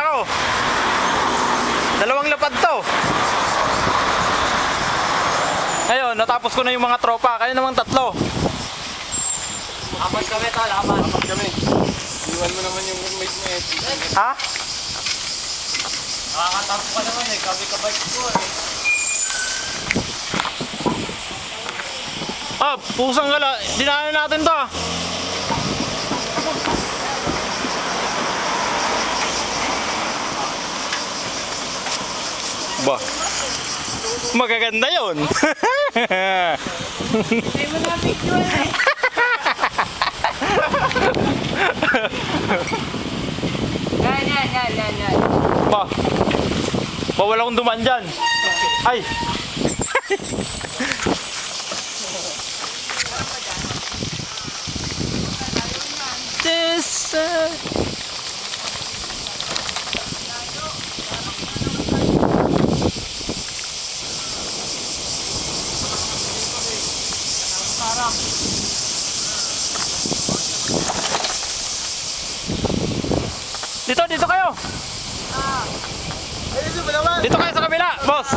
ako. Dalawang lapad to. Ngayon, natapos ko na yung mga tropa. Kayo namang tatlo. Apat kami tol, apat. Kami. Iwan mo naman yung roommate mo eh. Ha? Nakakatampo ka naman eh, kami kabay ko eh. Ah, pusang gala. Dinaanan natin to Ba. Magaganda yun. Mo na picture eh. Yan, yan, yan, yan, yan. ba. Bawal akong dumaan dyan. Ay. This, uh... Dito, dito kayo. Dito kayo sa kabila, boss.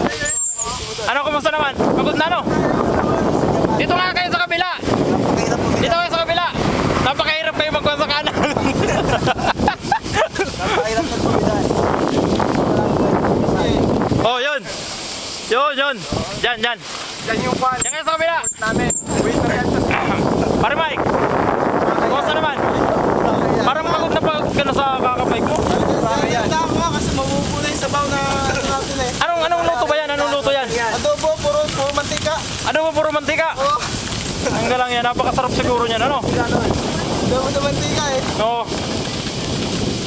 Ano, kumusta naman? Pagod na, ano? Dito nga kayo sa kabila. Dito kayo sa kabila. Napakahirap kayo magkuhan sa kanan. Napakahirap oh, yun. Yun, yun. Diyan, diyan. Yan yung kwan Diyan kayo sa kabila. namin. Wait na yan sa Pare Mike. Kumusta naman? Parang pagod na pagod ka na sa kakabike mo. Yan. ako kasi mabubula yung sabaw na ano natin eh. Anong, anong luto ba yan? Yan? Ano ba puro mantika? Oh, Ang galang yan. Napakasarap siguro niyan, ano? adobo na mantika eh. Oo.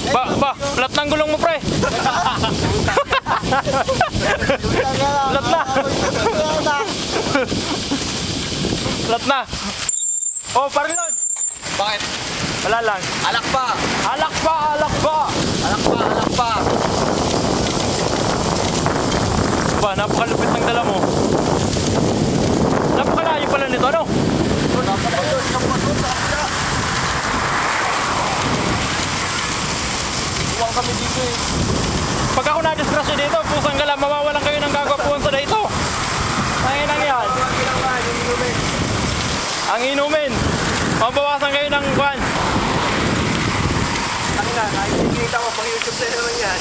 Ba, ba, plat ng gulong mo, pre. Lat na. Plat na. Oh, Parlon. Bakit? Wala lang. Alak pa. Alak pa, alak pa. Alak pa, alak pa. Ba, napakalupit ng dala mo. Napakalayo pala nito, ano? Iwan kami dito eh. Pag ako na-disgrasya dito, pusang gala, mawawalan kayo ng gagwapuan sa dito. Ang inang yan. Ang inumin. Mabawasan kayo ng kwan. Ang nga, nakikita mo pang YouTube na naman yan.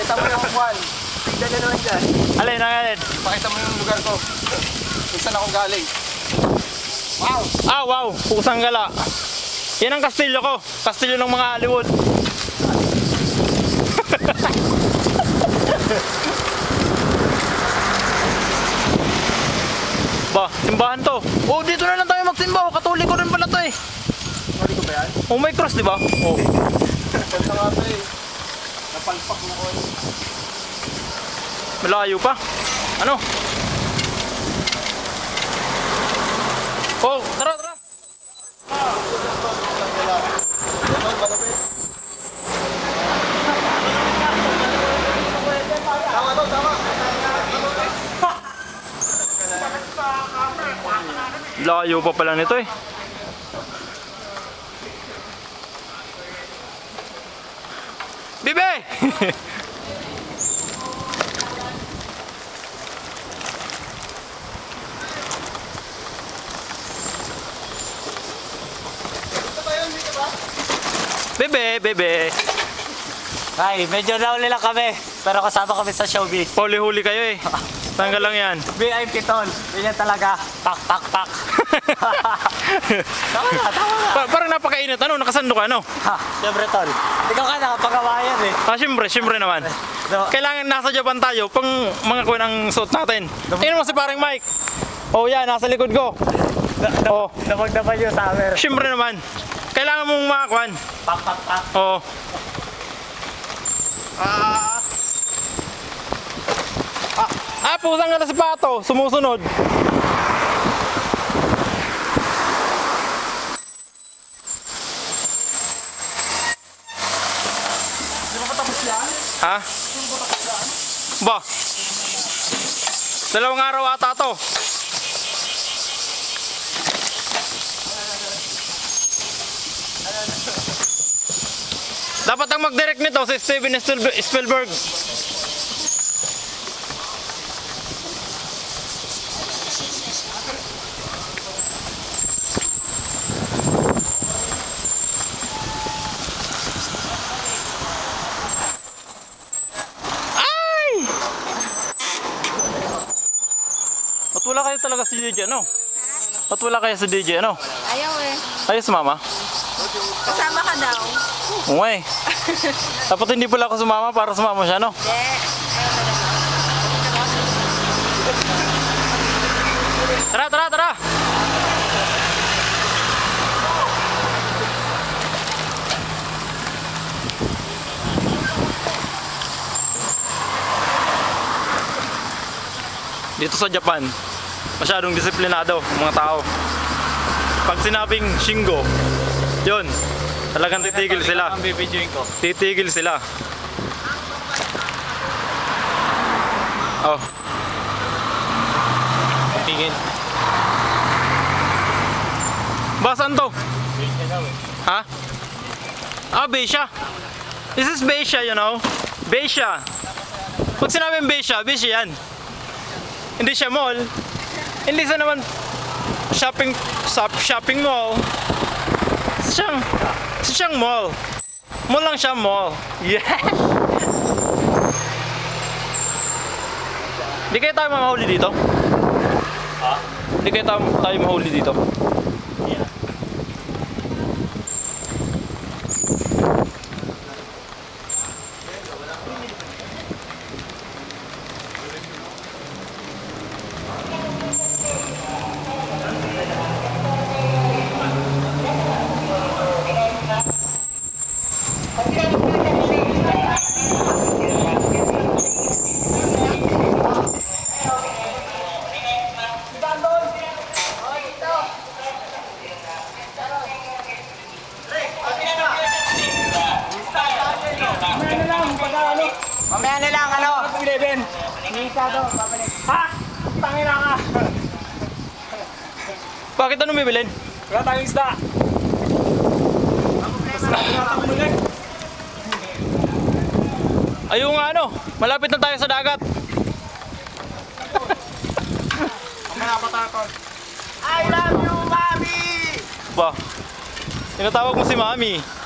Kita mo yung kwan. Tignan na naman dyan. Alin, alin. Pakita mo yung lugar ko. Kung saan ako galing. Wow! Ah, wow. Pusang gala. Yan ang kastilyo ko. Kastilyo ng mga Hollywood. ba, simbahan to. Oh, dito na lang tayo magsimba. Oh, Katoliko rin pala to eh. Sorry ko ba yan? Oh, may cross, di ba? Oh. Kanta nga ito eh. Napalpak mo ko eh. Malayo pa. Ano? Oh, tara, tara. Tama to, tama. Layo pa pala nito eh. Bibe! Bebe, bebe. Ay, medyo nauli lang kami. Pero kasama kami sa showbiz. Huli-huli kayo eh. Tanggal lang yan. VIP tol. Ganyan talaga. Pak, pak, pak. tama na, tama na. Pa- parang napakainit. Ano, nakasando ka, ano? Ha, siyempre tol. Ikaw ka nakapagawa yan eh. Ah, syempre, syempre naman. No, Kailangan nasa Japan tayo pang mga kuwan ang suot natin. Tingnan mo si parang Mike. Oh, yan, nasa likod ko. Oh, Damag naman yung summer. syempre naman. Kailangan mong makakuan. Pak, pak, pak. Oh. Ah, Pusang nga na si Pato. Sumusunod. di ba patapos yan? Ha? Ba? Dalawang araw ata to. Dapat ang mag-direct nito si Steven Spielberg. Spielberg. Ay! Ba't wala kayo talaga si DJ, ano? Ba't wala kayo sa DJ, ano? Ayaw eh. Ayos, mama. Kasama ka daw. Umay. Dapat hindi pala ako sumama para sumama siya, no? Hindi. Ayaw talaga. Tara, tara, tara! Dito sa Japan, masyadong disiplinado mga tao. Pag sinabing Shingo, yun, talagang titigil sila. Titigil sila. Oh, Tingin. basan to? Ha? Ah, Beisha. This is Beisha, you know. Beisha. Pag sinabing Beisha, Beisha yan. Hindi siya mall. Hindi siya naman shopping shop, shopping mall. Isa siyang, isa siyang mall. Mall lang siya mall. Yeah. Hindi kaya tayo mamahuli dito? Ha? Hindi kaya tayo, tayo mahuli dito? Mamaya na lang, ano? 11. Bakit ano bibilin? Wala tayong isda. Ayun nga ano, malapit na tayo sa dagat. Mamaya patakot. I love you, Mami! Ba, tinatawag mo si Mami.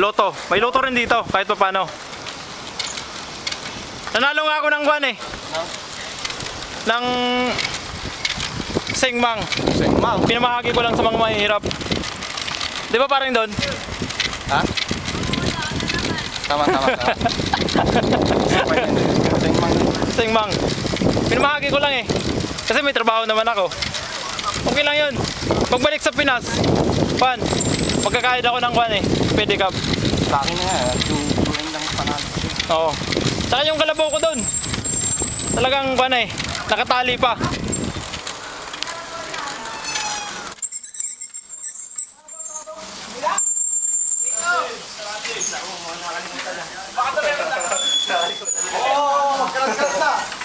Loto. May loto rin dito, kahit pa paano. Nanalo nga ako ng kwan eh. Ng Sengmang. Sengmang. Pinamahagi ko lang sa mga mahihirap. Di ba parang doon? Tama, tama, tama. Sengmang. Sengmang. Pinamahagi ko lang eh. Kasi may trabaho naman ako. Okay lang yun. Pagbalik sa Pinas, pan, magkakahid ako ng kwan eh. Pedicab. Sa akin na nga, turing lang panalo. Oo. Saka yung kalabaw ko doon. Talagang kwan eh. Nakatali pa. Oo,